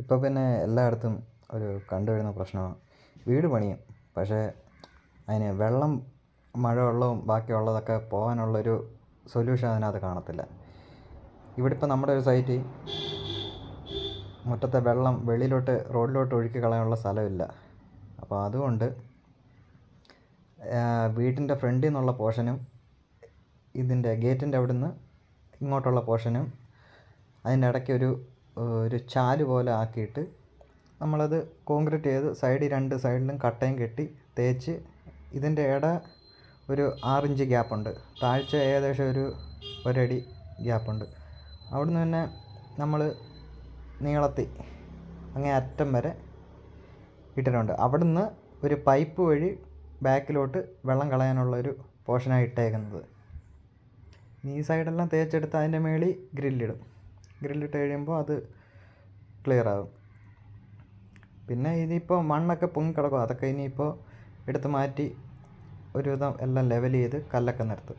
ഇപ്പോൾ പിന്നെ എല്ലായിടത്തും ഒരു കണ്ടുവരുന്ന പ്രശ്നമാണ് വീട് പണിയും. പക്ഷേ അതിന് വെള്ളം മഴ വെള്ളവും ബാക്കിയുള്ളതൊക്കെ പോകാനുള്ളൊരു സൊല്യൂഷൻ അതിനകത്ത് കാണത്തില്ല. ഇവിടെ ഇപ്പോൾ നമ്മുടെ ഒരു സൈറ്റിൽ മുറ്റത്തെ വെള്ളം വെളിയിലോട്ട് റോഡിലോട്ട് ഒഴുക്കി കളയാനുള്ള സ്ഥലമില്ല. അപ്പോൾ അതുകൊണ്ട് വീട്ടിന്റെ ഫ്രണ്ടിൽ നിന്നുള്ള പോർഷനും ഇതിന്റെ ഗേറ്റിന്റെ അവിടുന്ന് ഇങ്ങോട്ടുള്ള പോർഷനും അതിന്റെ ഇടയ്ക്ക് ഒരു ചാൽ പോലെ ആക്കിയിട്ട് നമ്മളത് കോൺക്രീറ്റ് ചെയ്ത് സൈഡ് രണ്ട് സൈഡിലും കട്ടയും കെട്ടി തേച്ച് ഇതിന്റെ ഇട ഒരു ആറിഞ്ച് ഗ്യാപ്പുണ്ട്. താഴ്ച ഏകദേശം ഒരു ഒരടി ഗ്യാപ്പുണ്ട്. അവിടുന്ന് തന്നെ നമ്മൾ നീളത്തിൽ അങ്ങേ അറ്റം വരെ ഇട്ടിട്ടുണ്ട്. അവിടുന്ന് ഒരു പൈപ്പ് വഴി ബാക്കിലോട്ട് വെള്ളം കളയാനുള്ള ഒരു ഇട്ടേക്കുന്നത്. ഈ സൈഡെല്ലാം തേച്ചെടുത്ത് അതിന്റെ മുകളിൽ ഗ്രില്ലിടും. ഗ്രില്ലിട്ട് കഴിയുമ്പോൾ അത് ക്ലിയർ ആകും പിന്നെ ഇതിപ്പോൾ മണ്ണൊക്കെ പൊങ്ങി കിടക്കും. അതൊക്കെ ഇനിയിപ്പോൾ എടുത്ത് മാറ്റി ഒരുവിധം എല്ലാം ലെവൽ ചെയ്ത് കല്ലൊക്കെ നിരത്തും